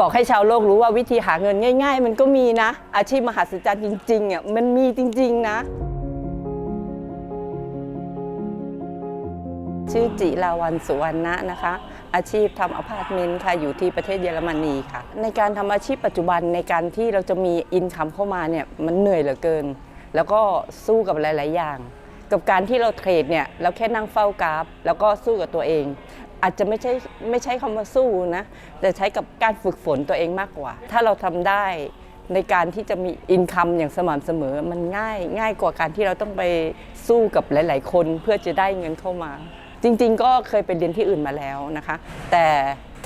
บอกให้ชาวโลกรู้ว่าวิธีหาเงินง่าย ๆ มันก็มีนะ อาชีพมหัศจรรย์จริงๆอะมันมีจริง ๆ นะ ชื่อจิราวันสุวรรณะนะคะ อาชีพทำอพาร์ตเมนต์ค่ะอยู่ที่ประเทศเยอรมนีค่ะ ในการทำอาชีพปัจจุบันในการที่เราจะมีอินคัมเข้ามาเนี่ยมันเหนื่อยเหลือเกิน แล้วก็สู้กับหลาย ๆ อย่างกับการที่เราเทรดเนี่ยเราแค่นั่งเฝ้ากราฟ แล้วก็สู้กับตัวเอง อาจจะไม่ใช่ไม่ใช้คำว่าสู้นะ แต่ใช้กับการฝึกฝนตัวเองมากกว่า ถ้าเราทำได้ในการที่จะมีอินคัมอย่างสม่ำเสมอ มันง่ายง่ายกว่าการที่เราต้องไปสู้กับหลาย ๆ คนเพื่อจะได้เงินเข้ามา จริง ๆ ก็เคยไปเรียนที่อื่นมาแล้วนะคะ แต่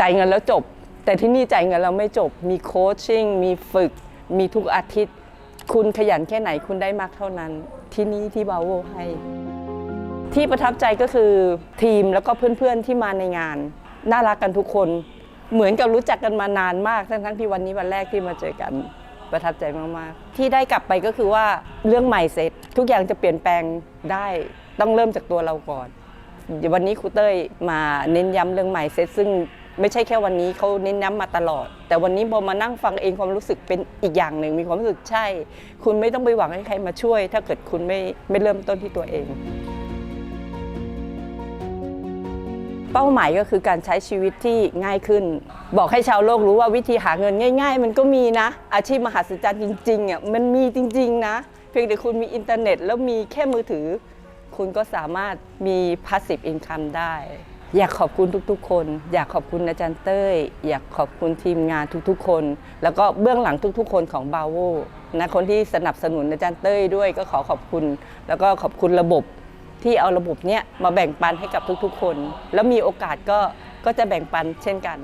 จ่ายเงินแล้วจบ แต่ที่นี่จ่ายเงินแล้วไม่จบ มีโคชชิ่งมีฝึก มีทุกอาทิตย์ คุณขยันแค่ไหนคุณได้มากเท่านั้น ที่นี่ที่บาโวให้ ที่ประทับใจก็คือทีมแล้วก็เพื่อนๆที่มาในงาน น่ารักกันทุกคน เหมือนกับรู้จักกันมานานมากทั้งๆที่วันนี้วันแรกที่มาเจอกันประทับใจมากๆ ที่ได้กลับไปก็คือว่าเรื่องใหม่เสร็จทุกอย่างจะเปลี่ยนแปลงได้ต้องเริ่มจากตัวเราก่อน วันนี้ครูเต้ยมาเน้นย้ำเรื่องใหม่เซตซึ่งไม่ใช่แค่วันนี้เขาเน้นย้ำมาตลอด แต่วันนี้พอมานั่งฟังเองความรู้สึกเป็นอีกอย่างหนึ่งมีความรู้สึกใช่ คุณไม่ต้องไปหวังให้ใครมาช่วย ถ้าเกิดคุณไม่ไม่เริ่มต้นที่ตัวเอง เป้าหมายก็คือการใช้ชีวิตที่ง่ายขึ้น บอกให้ชาวโลกรู้ว่าวิธีหาเงินง่าย ๆ มันก็มีนะ อาชีพมหัศจรรย์จริงๆอะมันมีจริง ๆ นะ เพียงแต่คุณมีอินเทอร์เน็ต แล้วมีแค่มือถือ คุณก็สามารถมี passive income ได้ อยากขอบคุณทุกๆ คน อยากขอบคุณอาจารย์เต้ย อยากขอบคุณทีมงานทุกๆ คน แล้วก็เบื้องหลังทุกๆ คนของบาโวนะคนที่สนับสนุนอาจารย์เต้ยด้วยก็ขอขอบคุณ แล้วก็ขอบคุณระบบ ที่เอาระบบเนี้ยมาแบ่งปันให้กับทุกๆคน แล้วมีโอกาสก็ก็จะแบ่งปันเช่นกัน